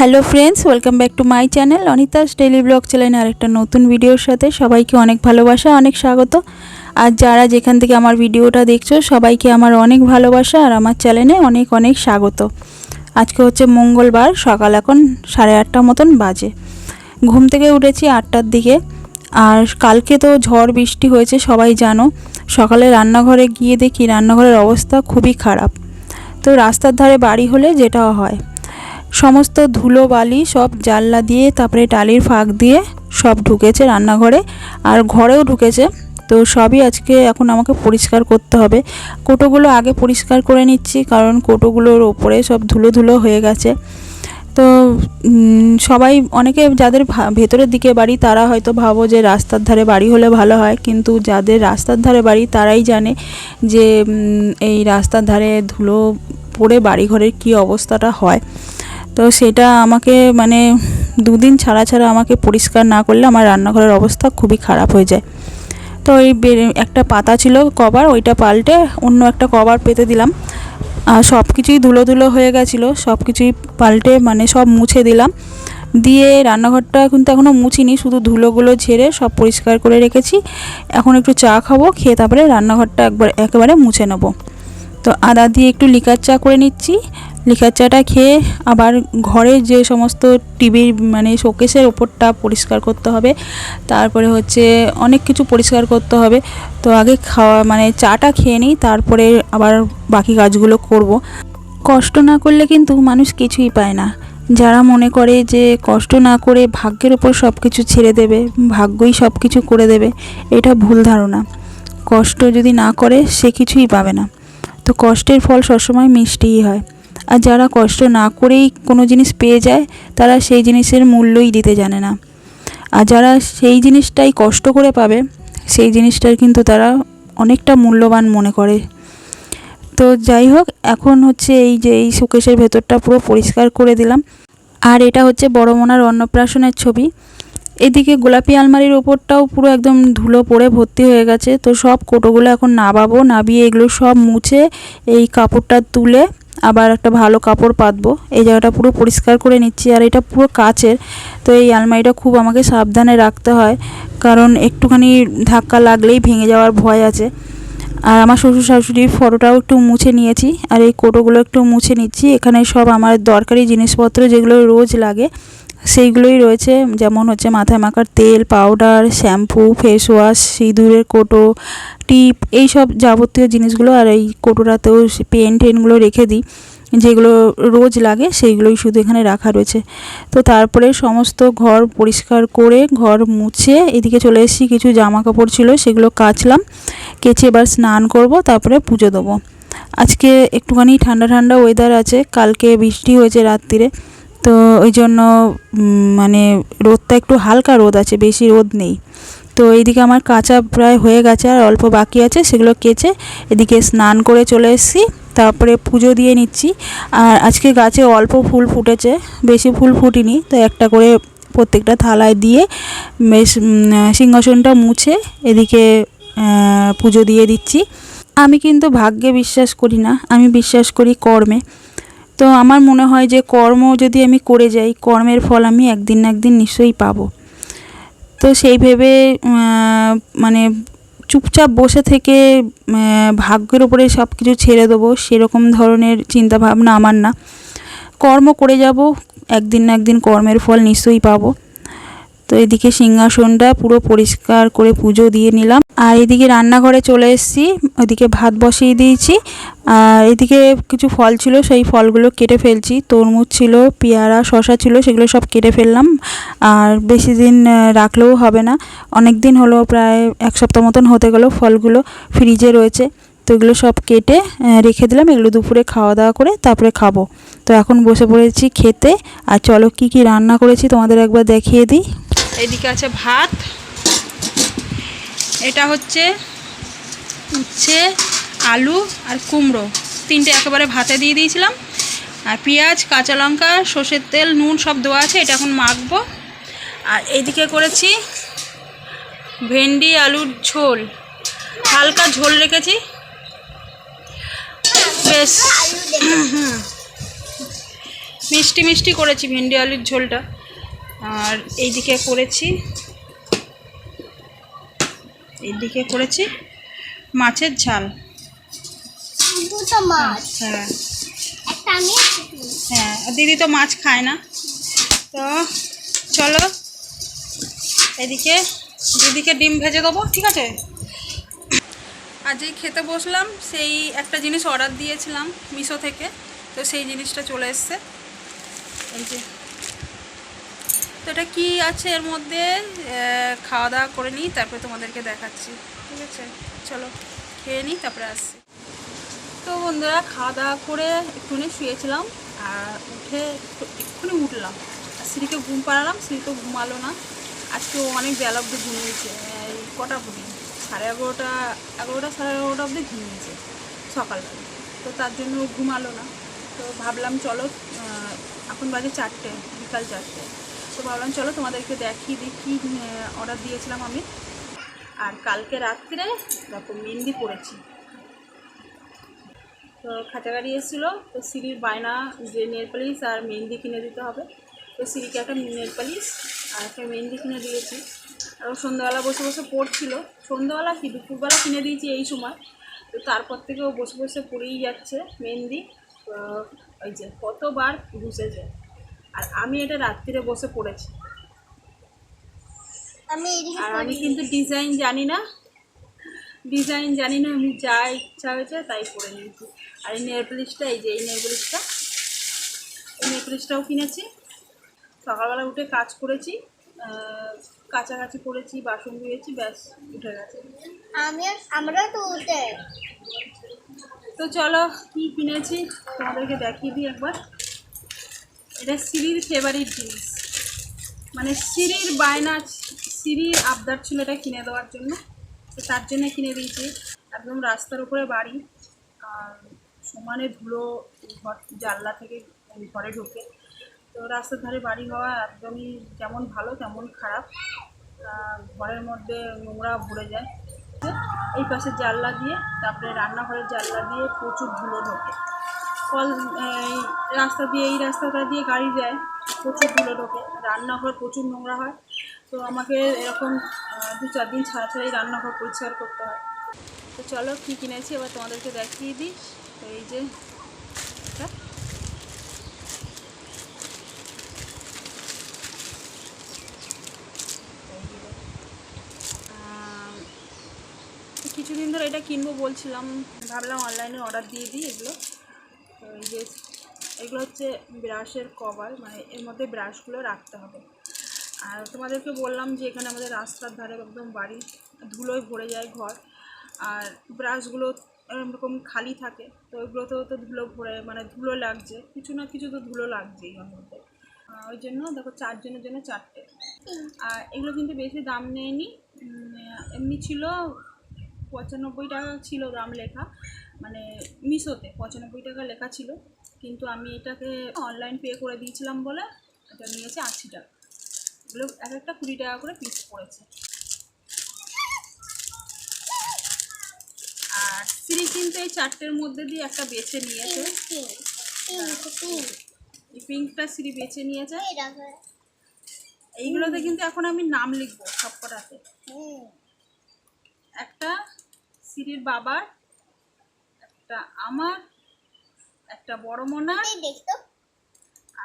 Hello friends welcome back to my channel Anita's daily blog চ্যানেলে আরেকটা নতুন ভিডিওর সাথে সবাইকে অনেক ভালোবাসা, অনেক স্বাগত। আর যারা যেখান থেকে আমার ভিডিওটা দেখছ, সবাইকে আমার অনেক ভালোবাসা আর আমার চ্যানেলে অনেক অনেক স্বাগত। আজকে হচ্ছে মঙ্গলবার, সকাল এখন সাড়ে আটটা মতন বাজে। ঘুম থেকে উঠেছি আটটার দিকে। আর কালকে তো ঝড় বৃষ্টি হয়েছে, সবাই জানো। সকালে রান্নাঘরে গিয়ে দেখি রান্নাঘরের অবস্থা খুবই খারাপ। তো রাস্তার ধারে বাড়ি হলে যেটা হয়। সমস্ত ধুলো, বালি সব জানলা দিয়ে, তারপরে টালির ফাঁক দিয়ে সব ঢুকেছে রান্নাঘরে। আর ঘরেও ঢুকেছে। তো সবই আজকে এখন আমাকে পরিষ্কার করতে হবে। কোটোগুলো আগে পরিষ্কার করে নিচ্ছি, কারণ কোটোগুলোর ওপরে সব ধুলো ধুলো হয়ে গেছে। তো সবাই, অনেকে যাদের ভেতরের দিকে বাড়ি, তারা হয়তো ভাবো যে রাস্তার ধারে বাড়ি হলে ভালো হয়। কিন্তু যাদের রাস্তার ধারে বাড়ি, তারাই জানে যে এই রাস্তার ধারে ধুলো পড়ে বাড়িঘরের কী অবস্থাটা হয়। তো সেটা আমাকে মানে দুদিন ছাড়া ছাড়া আমাকে পরিষ্কার না করলে আমার রান্নাঘরের অবস্থা খুবই খারাপ হয়ে যায়। তো ওই একটা পাতা ছিল কভার ওইটা পাল্টে অন্য একটা কভার পেতে দিলাম। আর সব কিছুই ধুলো ধুলো হয়ে গেছিল, সব কিছুই পাল্টে মানে সব মুছে দিলাম। দিয়ে রান্নাঘরটা কিন্তু এখনও মুছিনি, শুধু ধুলোগুলো ঝেড়ে সব পরিষ্কার করে রেখেছি। এখন একটু চা খাব, খেয়ে তারপরে রান্নাঘরটা একবার একেবারে মুছে নেব। তো আদা দিয়ে একটু লিকার চা করে নিচ্ছি। লিকার চাটা খেয়ে আবার ঘরে যে সমস্ত টিভির মানে শোকেসের ওপরটা পরিষ্কার করতে হবে, তারপরে হচ্ছে অনেক কিছু পরিষ্কার করতে হবে। তো আগে খাওয়া মানে চাটা খেয়ে নিই, তারপরে আবার বাকি কাজগুলো করব। কষ্ট না করলে কিন্তু মানুষ কিছুই পায় না। যারা মনে করে যে কষ্ট না করে ভাগ্যের ওপর সব কিছু ছেড়ে দেবে, ভাগ্যই সব কিছু করে দেবে, এটা ভুল ধারণা। কষ্ট যদি না করে, সে কিছুই পাবে না। তো কষ্টের ফল সবসময় মিষ্টিই হয়। আর যারা কষ্ট না করেই কোনো জিনিস পেয়ে যায়, তারা সেই জিনিসের মূল্যই দিতে জানে না। আর যারা সেই জিনিসটাই কষ্ট করে পাবে, সেই জিনিসটার কিন্তু তারা অনেকটা মূল্যবান মনে করে। তো যাই হোক, এখন হচ্ছে এই যে এই শোকেশের ভেতরটা পুরো পরিষ্কার করে দিলাম। আর এটা হচ্ছে বড় মোনার অন্নপ্রাশনের ছবি। এদিকে গোলাপি আলমারির ওপরটাও পুরো একদম ধুলো পড়ে ভর্তি হয়ে গেছে। তো সব কোটোগুলো এখন নাবাবো, নাবিয়ে এগুলো সব মুছে এই কাপড়টা তুলে আবার একটা ভালো কাপড় পাতবো। এই জায়গাটা পুরো পরিষ্কার করে নিচ্ছি আর এটা পুরো কাচের। তো এই আলমারিটা খুব আমাকে সাবধানে রাখতে হয়। কারণ একটুখানি ধাক্কা লাগলেই ভেঙে যাওয়ার ভয় আছে। আর আমার শ্বশুর শাশুড়ির ফটোটাও একটু মুছে নিয়েছি। আর এই কোটোগুলো একটু মুছে নিচ্ছি। এখানে সব আমার দরকারি জিনিসপত্র যেগুলো রোজ লাগে। সেইগুলোই রয়েছে, যেমন হচ্ছে মাথায় মাখার তেল পাউডার শ্যাম্পু ফেস ওয়াশ সিঁদুরের কোটো, টিপ এই সব যাবতীয় জিনিসগুলো আর এই কোটোটাতেও পেন টেনগুলো রেখে দিই। যেগুলো রোজ লাগে সেইগুলোই শুধু এখানে রাখা রয়েছে। তো তারপরে সমস্ত ঘর পরিষ্কার করে ঘর মুছে এদিকে চলে এসেছি, কিছু জামা কাপড় ছিল সেগুলো কাচলাম, কেচে এবার স্নান করব, তারপরে পুজো দেবো। আজকে একটুখানি ঠান্ডা ঠান্ডা ওয়েদার আছে, কালকে বৃষ্টি হয়েছে রাত্রিরে তো ওই জন্য মানে রোদটা একটু হালকা রোদ আছে, বেশি রোদ নেই। তো এইদিকে আমার কাঁচা প্রায় হয়ে গেছে, আর অল্প বাকি আছে, সেগুলো কেচে এদিকে স্নান করে চলে এসেছি, তারপরে পুজো দিয়ে নিচ্ছি। আর আজকে গাছে অল্প ফুল ফুটেছে, বেশি ফুল ফুটিনি, তো একটা করে প্রত্যেকটা থালায় দিয়ে বেশ সিংহাসনটা মুছে এদিকে পুজো দিয়ে দিচ্ছি। আমি কিন্তু ভাগ্যে বিশ্বাস করি না, আমি বিশ্বাস করি কর্মে। তো আমার মনে হয় যে কর্ম যদি আমি করে যাই, কর্মের ফল আমি একদিন না একদিন নিশ্চয়ই পাবো। তো সেই ভেবে মানে চুপচাপ বসে থেকে ভাগ্যের ওপরে সব কিছু ছেড়ে দেবো, সেরকম ধরনের চিন্তাভাবনা আমার না। কর্ম করে যাব, একদিন না একদিন কর্মের ফল নিশ্চয়ই পাবো। তো এদিকে সিংহাসনটা পুরো পরিষ্কার করে পুজো দিয়ে নিলাম। আর এদিকে রান্নাঘরে চলে এসেছি ওইদিকে ভাত বসিয়ে দিয়েছি। আর এদিকে কিছু ফল ছিল, সেই ফলগুলো কেটে ফেলছি। তরমুজ ছিল, পেয়ারা শশা ছিল, সেগুলো সব কেটে ফেললাম। আর বেশি দিন রাখলেও হবে না। অনেক দিন হলো, প্রায় এক সপ্তাহ মতন হতে গেলো ফলগুলো ফ্রিজে রয়েছে। তো এগুলো সব কেটে রেখে দিলাম। এগুলো দুপুরে খাওয়া দাওয়া করে তারপরে খাব। তো এখন বসে পড়েছি খেতে। আর চলো কি কি রান্না করেছি তোমাদের একবার দেখিয়ে দিই। এদিকে আছে ভাত। এটা হচ্ছে উচ্ছে আলু আর কুমড়ো। তিনটে একেবারে ভাতে দিয়ে দিয়েছিলাম। আর পেঁয়াজ, কাঁচা লঙ্কা, সর্ষের তেল, নুন সব দেওয়া আছে, এটা এখন মাখবো। আর এইদিকে করেছি ভেন্ডি আলুর ঝোল। হালকা ঝোল রেখেছি। বেশ। হুম মিষ্টি মিষ্টি করেছি ভেন্ডি আলুর ঝোলটা। আর এইদিকে করেছি এইদিকে করেছি মাছের ঝাল। মাছ। হ্যাঁ। হ্যাঁ দিদি তো মাছ খায় না। তো চলো এদিকে দিদিকে ডিম ভেজে দেবো ঠিক আছে? আজ এই খেতে বসলাম সেই একটা জিনিস অর্ডার দিয়েছিলাম মিশো থেকে তো সেই জিনিসটা চলে এসছে। এই যে তো এটা কী আছে এর মধ্যে? খাওয়া দাওয়া করে নিই, তারপরে তোমাদেরকে দেখাচ্ছি, ঠিক আছে? চলো, খেয়ে নিই, তারপরে আসছি। তো বন্ধুরা খাওয়া দাওয়া করে একটুখানি শুয়েছিলাম, আর উঠে এক্ষুনি উঠলাম। আর স্ত্রীকে ঘুম পাড়ালাম স্ত্রী তো ঘুমালো না। আজকে অনেক বেলা অবধি ঘুমিয়েছে, এই কটা অবধি? সাড়ে এগারোটা এগারোটা সাড়ে এগারোটা অবধি ঘুমিয়েছে, সকালবেলা। তো তার জন্য ঘুমালো না। তো ভাবলাম, চলো এখন বাজে চারটে, বিকাল চারটে। তো ভাবলাম, চলো তোমাদেরকে দেখিয়ে দিই কী অর্ডার দিয়েছিলাম আমি। আর কালকে রাত্রে দেখো, মেহেন্দি পড়েছি। তো খাঁচাগাড়ি এসেছিল, তো সিঁড়ির বায়না যে নেল পালিশ আর মেহেন্দি কিনে দিতে হবে, তো সিঁড়িকে একটা নেল পালিশ আর একটা মেহেন্দি কিনে দিয়েছি। আর ও সন্ধ্যাবেলা বসে বসে পড়ছিল। সন্ধ্যাবেলা কি, দুপুরবেলা কিনে দিয়েছি এই সময়। তো তারপর থেকে ও বসে বসে পড়েই যাচ্ছে মেহেন্দি। ওই যে কতবার ঘুষেছে। আর আমি এটা রাত্রিরে বসে পড়েছি। আমি আর আমি কিন্তু ডিজাইন জানি না। ডিজাইন জানি না আমি যা ইচ্ছা হয়েছে তাই করে নিয়েছি। আর এই নেলপলিশটা এই যে এই নেলপলিশটা এই নেলপলিশটাও কিনেছি। সকালবেলা উঠে কাজ করেছি কাছাকাছি করেছি বাসন ধুয়েছি ব্যাস উঠে গেছে। আমি আমরা তো উঠে তো চলো কি কিনেছি তোমাদেরকে দেখিয়ে দিই একবার। এটা সিঁড়ির ফেভারিট জিনিস। মানে সিঁড়ির বায়না, সিঁড়ির আবদার ছিল এটা কিনে দেওয়ার জন্য। তো তার জন্য কিনে দিয়েছি। একদম রাস্তার উপরে বাড়ি। আর সমানে ধুলো ঘর, জানলা থেকে ঘরে ঢোকে। তো রাস্তার ধারে বাড়ি হওয়া একদমই যেমন ভালো, তেমন খারাপ। ঘরের মধ্যে নোংরা ভরে যায়। এই পাশে জানলা দিয়ে, তারপরে রান্নাঘরের জানলা দিয়ে প্রচুর ধুলো ঢোকে। কল রাস্তা দিয়ে, এই রাস্তাটা দিয়ে গাড়ি যায়। প্রচুর ধুলো ঢোকে। রান্নাঘর প্রচুর নোংরা হয়। তো আমাকে এরকম দু চার দিন ছাড়া ছাড়াই রান্নাঘর পরিষ্কার করতে হয়। তো চলো কী কিনেছি, এবার তোমাদেরকে দেখিয়ে দিই। তো এই যে কিছুদিন ধরে এটা কিনবো বলছিলাম। ভাবলাম অনলাইনে অর্ডার দিয়ে দিই এগুলো। এই যে এগুলো হচ্ছে ব্রাশের কভার মানে এর মধ্যে ব্রাশগুলো রাখতে হবে। আর তোমাদেরকে বললাম যে এখানে আমাদের রাস্তার ধারে একদম বাড়ি, ধুলোয় ভরে যায় ঘর। আর ব্রাশগুলো এরকম খালি থাকে, তো ওইগুলোতেও তো ধুলো ভরে মানে ধুলো লাগছে। কিছু না কিছু তো ধুলো লাগছেই ওর মধ্যে। ওই জন্য দেখো চারজনের জন্য চারটে। আর এগুলো কিন্তু বেশি দাম নেয়নি। এমনি ছিল পঁচানব্বই টাকা ছিল দাম লেখা মানে মিশোতে পঁচানব্বই টাকা লেখা ছিল। কিন্তু আমি এটাকে অনলাইন পে করে দিয়েছিলাম বলে এটা নিয়েছে আশি টাকা। এগুলো এক একটা কুড়ি টাকা করে পিস পড়েছে। আর সিঁড়ি কিন্তু এই চারটের মধ্যে দিয়ে একটা বেছে নিয়েছে। এই পিঙ্কটা সিঁড়ি বেছে নিয়েছে। এইগুলোতে কিন্তু এখন আমি নাম লিখব সব কটাতে হুম। একটা সিঁড়ির বাবার একটা আমার একটা বড় মোনার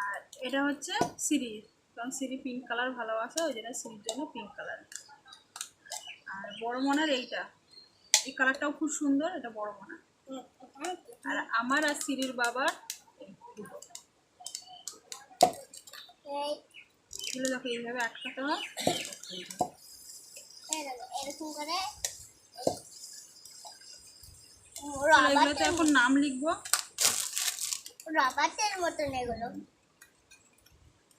আর এটা হচ্ছে সিঁড়ির কারণ সিঁড়ি পিঙ্ক কালার ভালোবাসে ওই জন্য সিঁড়ির জন্য পিঙ্ক কালার আর বড় মোনার এইটা। এই কালারটাও খুব সুন্দর এটা বড় মোনার। আর আমার আর সিঁড়ির বাবার এগুলো দেখো এইভাবে আটকাতে হয়। এরকম করে এগুলোতে এখন নাম লিখব। রবার্টের মতন এগুলো।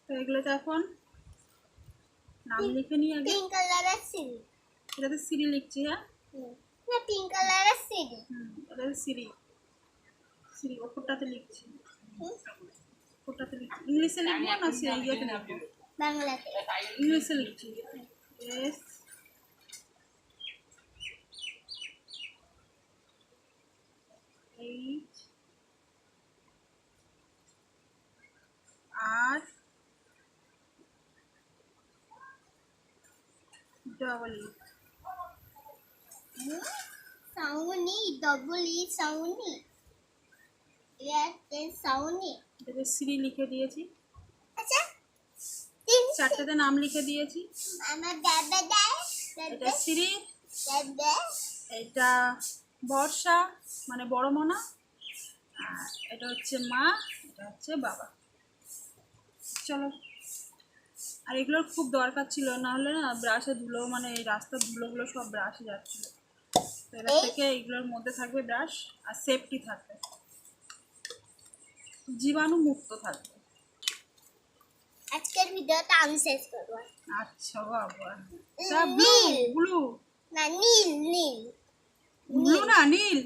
তো এগুলোতে এখন নাম লিখে নিই আগে। পিঙ্ক কালারের সিঁড়ি। এটাতে সিঁড়ি লিখছি হ্যাঁ? হুম। না পিঙ্ক কালারের সিঁড়ি। হুম এটাতে সিঁড়ি। সিঁড়ি ওপরটাতে লিখছি। ওপরটাতে লিখছি। ইংলিশে লিখব না সে ইয়েতে লিখব? বাংলাতে। ইংলিশে লিখছি। এস ডবল ই সাউনি ডবল ই সাউনি এয়ারটেল সাউনি এটাতে শ্রী লিখে দিয়েছি। আচ্ছা। তিন চারটাতে নাম লিখে দিয়েছি। আমার দাদা দেয় এটা শ্রী এটা বর্ষা মানে বড় মনা। এটা হচ্ছে মা এটা হচ্ছে বাবা। চলো। আর এগুলোর খুব দরকার ছিল না হলে না ব্রাশে ধুলো মানে এই রাস্তার ধুলোগুলো সব ব্রাশে যাচ্ছিল। তো এবার থেকে এগুলোর মধ্যে থাকবে ব্রাশ আর সেফটি থাকবে। জীবাণু মুক্ত থাকবে। আজকের ভিডিওটা আমি শেষ করব। আচ্ছা বাবা। নীল। ব্লু ব্লু না নীল নীল। ব্লু না নীল?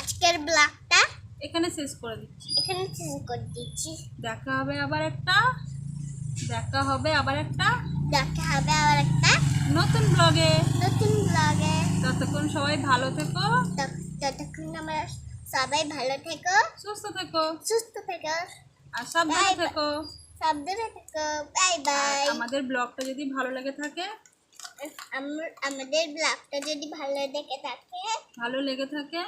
আজকের ব্লগটা এখানে শেষ করে দিচ্ছি। এখানে শেষ করে দিচ্ছি। দেখা হবে আবার একটা দেখা হবে আবার একটা দেখা হবে আবার একটা নতুন ব্লগে। নতুন ব্লগে। ততক্ষণ সবাই ভালো থেকো। ততক্ষণ আমরা সবাই ভালো থেকো। সুস্থ থেকো। সুস্থ থেকো। আর সাবধানে Bye bye. থেকো। সাবধানে থেকো। বাই বাই আমাদের ব্লগটা যদি ভালো লেগে থাকে আমাদের ব্লগটা যদি ভালো দেখে থাকে ভালো লেগে থাকে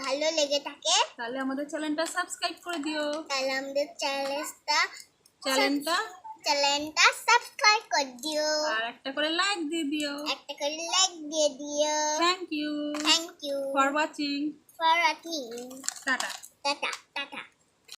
ভালো লেগে থাকে তাহলে আমাদের চ্যানেলটা সাবস্ক্রাইব করে দিও। তাহলে আমাদের চ্যানেলটা চ্যানেলটা চ্যানেলটা সাবস্ক্রাইব করে দিও। আর একটা করে লাইক দিয়ে দিও। একটা করে লাইক দিয়ে দিও। Thank you thank you for watching for watching tata tata tata